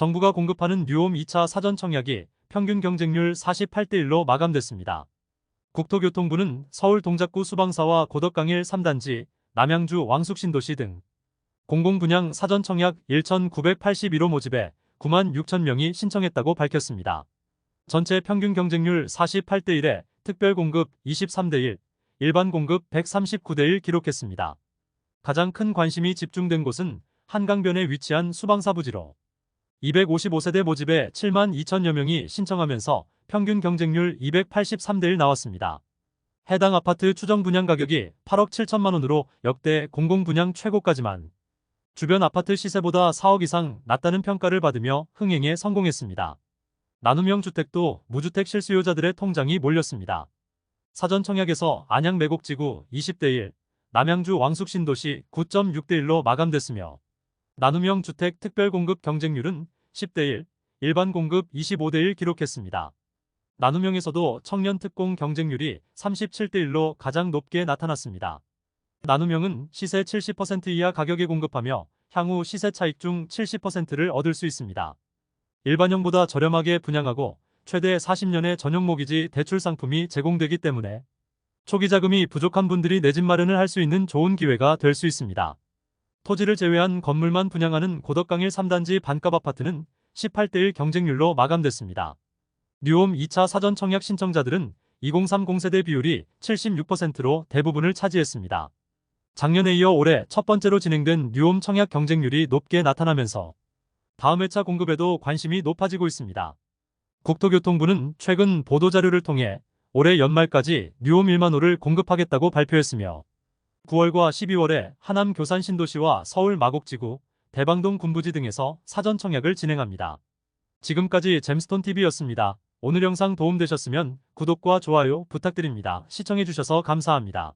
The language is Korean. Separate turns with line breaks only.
정부가 공급하는 뉴홈 2차 사전 청약이 평균 경쟁률 48대 1로 마감됐습니다. 국토교통부는 서울 동작구 수방사와 고덕강일 3단지, 남양주 왕숙신도시 등 공공분양 사전 청약 1,981호 모집에 9만 6천 명이 신청했다고 밝혔습니다. 전체 평균 경쟁률 48대 1에 특별 공급 23대 1, 일반 공급 139대 1 기록했습니다. 가장 큰 관심이 집중된 곳은 한강변에 위치한 수방사 부지로 255세대 모집에 7만 2천여 명이 신청하면서 평균 경쟁률 283대 1 나왔습니다. 해당 아파트 추정 분양 가격이 8억 7천만 원으로 역대 공공 분양 최고까지만 주변 아파트 시세보다 4억 이상 낮다는 평가를 받으며 흥행에 성공했습니다. 나눔형 주택도 무주택 실수요자들의 통장이 몰렸습니다. 사전 청약에서 안양 매곡지구 20대 1, 남양주 왕숙 신도시 9.6대 1로 마감됐으며 나눔형 주택 특별 공급 경쟁률은 10대 1, 일반 공급 25대 1 기록했습니다. 나눔형에서도 청년 특공 경쟁률이 37대 1로 가장 높게 나타났습니다. 나눔형은 시세 70% 이하 가격에 공급하며 향후 시세 차익 중 70%를 얻을 수 있습니다. 일반형보다 저렴하게 분양하고 최대 40년의 전용 모기지 대출 상품이 제공되기 때문에 초기 자금이 부족한 분들이 내 집 마련을 할 수 있는 좋은 기회가 될 수 있습니다. 토지를 제외한 건물만 분양하는 고덕강일 3단지 반값 아파트는 18대 1 경쟁률로 마감됐습니다. 뉴홈 2차 사전 청약 신청자들은 2030 세대 비율이 76%로 대부분을 차지했습니다. 작년에 이어 올해 첫 번째로 진행된 뉴홈 청약 경쟁률이 높게 나타나면서 다음 회차 공급에도 관심이 높아지고 있습니다. 국토교통부는 최근 보도자료를 통해 올해 연말까지 뉴홈 1만 호를 공급하겠다고 발표했으며 9월과 12월에 하남 교산 신도시와 서울 마곡지구, 대방동 군부지 등에서 사전 청약을 진행합니다. 지금까지 잼스톤TV였습니다. 오늘 영상 도움되셨으면 구독과 좋아요 부탁드립니다. 시청해주셔서 감사합니다.